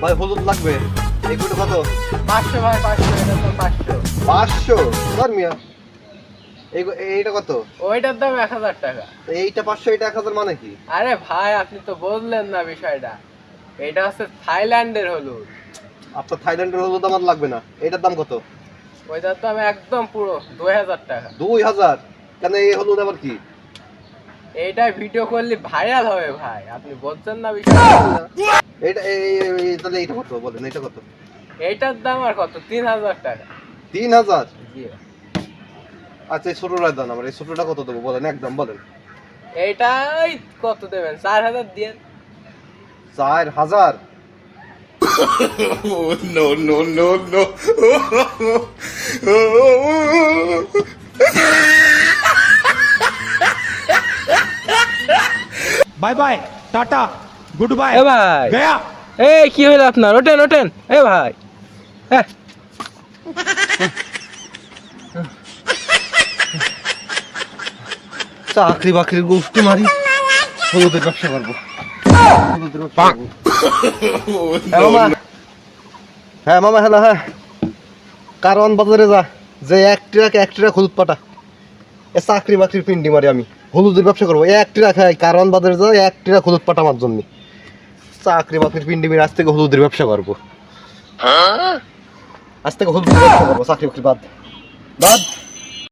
ভাই হলুদ লাগবে। কুটো কত পাঁচশো ভাই পাঁচশো এটা তো পাঁচশো। পাঁচশো? ধর মিয়া। এই এইটা কত? ওইটার দাম এক হাজার টাকা। এইটা পাঁচশো এটা এক হাজার মানে কি? আরে ভাই আপনি তো বললেন না বিষয়টা। এটা হচ্ছে থাইল্যান্ডের হলুদ। আপনার থাইল্যান্ডের হলুদ আমার লাগবে না। এটার দাম কত? ওইটার দাম একদম পুরো দুই হাজার টাকা। দুই হাজার? কেন এই হলুদ আবার কি? ভিডিও করলে ভাইরাল হবে ভাই। আপনি বলছেন না বিষয়টা। তাহলে কত বলেন কত? দাম আর কত? তিন হাজার টাকা। তিন হাজার? আচ্ছা এই দাম আমার এই কত দেবো? বলেন একদম বলেন। এটাই কত দেবেন? চার হাজার চার হাজার? Bye bye tata. Good bye এ ভাই। গয়া। এ কি হইল আপনার? ওঠেন ওঠেন। এ ভাই। হ্যাঁ চাকরি বাকরির গোষ্ঠী মারি। হলুদের ব্যবসা করব। হ্যাঁ মামা। হ্যালো হ্যাঁ, হ্যাঁ, হ্যাঁ। কারণ বাজারে যা। যে এক ট্রাক এক ট্রাক হলুদ পাটা। এ চাকরি বাকরির পিন্ডি মারি আমি। হলুদের ব্যবসা করব। এক ট্রাক হ্যাঁ কারণ বাজারে যা এক ট্রাক হলুদ পাটা আমার জন্য। চাকরি বাকরির পিন্ডি মেরে আজ থেকে হলুদের ব্যবসা করব। আজ থেকে হলুদের ব্যবসা করব চাকরি বাকরি বাদ বাদ।